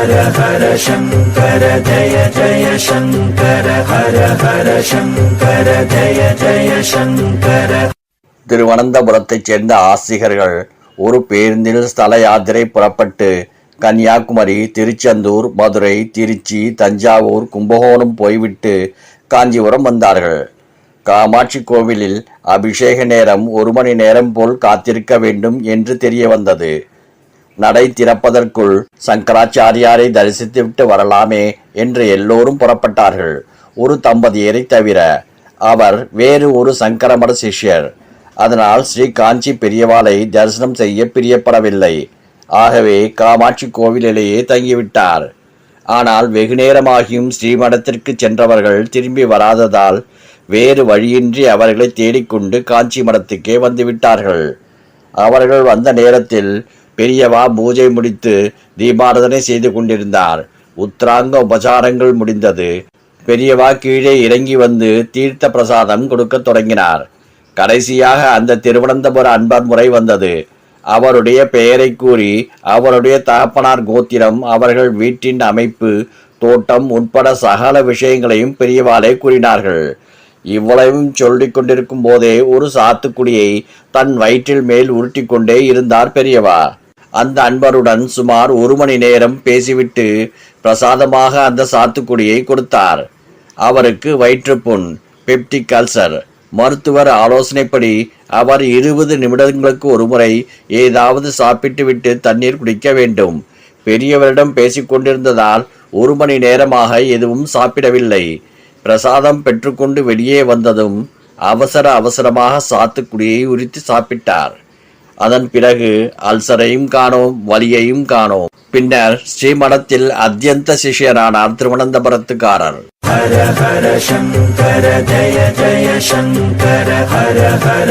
ஹர ஹர சங்கர ஜய ஜய சங்கர ஹர ஹர சங்கர ஜய ஜய சங்கர. திருவனந்தபுரத்தைச் சேர்ந்த ஆசிரியர்கள் ஒரு பேருந்தில் ஸ்தல யாத்திரை புறப்பட்டு கன்னியாகுமரி திருச்செந்தூர் மதுரை திருச்சி தஞ்சாவூர் கும்பகோணம் போய்விட்டு காஞ்சிபுரம் வந்தார்கள். காமாட்சி கோவிலில் அபிஷேக நேரம் ஒரு மணி நேரம் போல் காத்திருக்க வேண்டும் என்று தெரிய வந்தது நடை திறப்பதற்குள் சங்கராச்சாரியாரை தரிசித்துவிட்டு வரலாமே என்று எல்லோரும் புறப்பட்டார்கள். ஒரு தம்பதியரை தவிர அவர் வேறு ஒரு சங்கரமட சிஷ்யர். அதனால் ஸ்ரீ காஞ்சி பெரியவாளை தரிசனம் செய்ய பிரியப்படவில்லை. ஆகவே காமாட்சி கோவிலிலேயே தங்கிவிட்டார். ஆனால் வெகு நேரமாகியும் ஸ்ரீமடத்திற்கு சென்றவர்கள் திரும்பி வராததால் வேறு வழியின்றி அவர்களை தேடிக்கொண்டு காஞ்சி மடத்துக்கே வந்துவிட்டார்கள். அவர்கள் வந்த நேரத்தில் பெரியவா பூஜை முடித்து தீபாரதனை செய்து கொண்டிருந்தார். உத்தராங்க உபசாரங்கள் முடிந்தது. பெரியவா கீழே இறங்கி வந்து தீர்த்த பிரசாதம் கொடுக்கத் தொடங்கினார். கடைசியாக அந்த திருவனந்தபுர அன்பர் முறை வந்தது. அவருடைய பெயரை கூறி அவருடைய தகப்பனார் கோத்திரம் அவர்கள் வீட்டின் அமைப்பு தோட்டம் உட்பட சகல விஷயங்களையும் பெரியவாளே கூறினார்கள். இவ்வளவும் சொல்லிக் கொண்டிருக்கும் போதே ஒரு சாத்துக்குடியை தன் வயிற்றில் மேல் உருட்டி கொண்டே இருந்தார் பெரியவா. அந்த அன்பருடன் சுமார் ஒரு மணி நேரம் பேசிவிட்டு பிரசாதமாக அந்த சாத்துக்குடியை கொடுத்தார். அவருக்கு வயிற்றுப்புண் பெப்டிக் அல்சர் மருத்துவர் ஆலோசனைப்படி அவர் இருபது நிமிடங்களுக்கு ஒருமுறை ஏதாவது சாப்பிட்டுவிட்டு தண்ணீர் குடிக்க வேண்டும். பெரியவரிடம் பேசிக்கொண்டிருந்ததால் ஒரு மணி நேரமாக எதுவும் சாப்பிடவில்லை. பிரசாதம் பெற்றுக்கொண்டு வெளியே வந்ததும் அவசர அவசரமாக சாத்துக்குடியை உரித்து சாப்பிட்டார். அதன் பிறகு அல்சரையும் காணோம் வலியையும் காணோம். பின்னர் ஸ்ரீமடத்தில் அத்தியந்த சிஷ்யரானார் திருவனந்தபுரத்துக்காரர். ஹர ஹர சங்கர ஜய ஜய சங்கர ஹர ஹர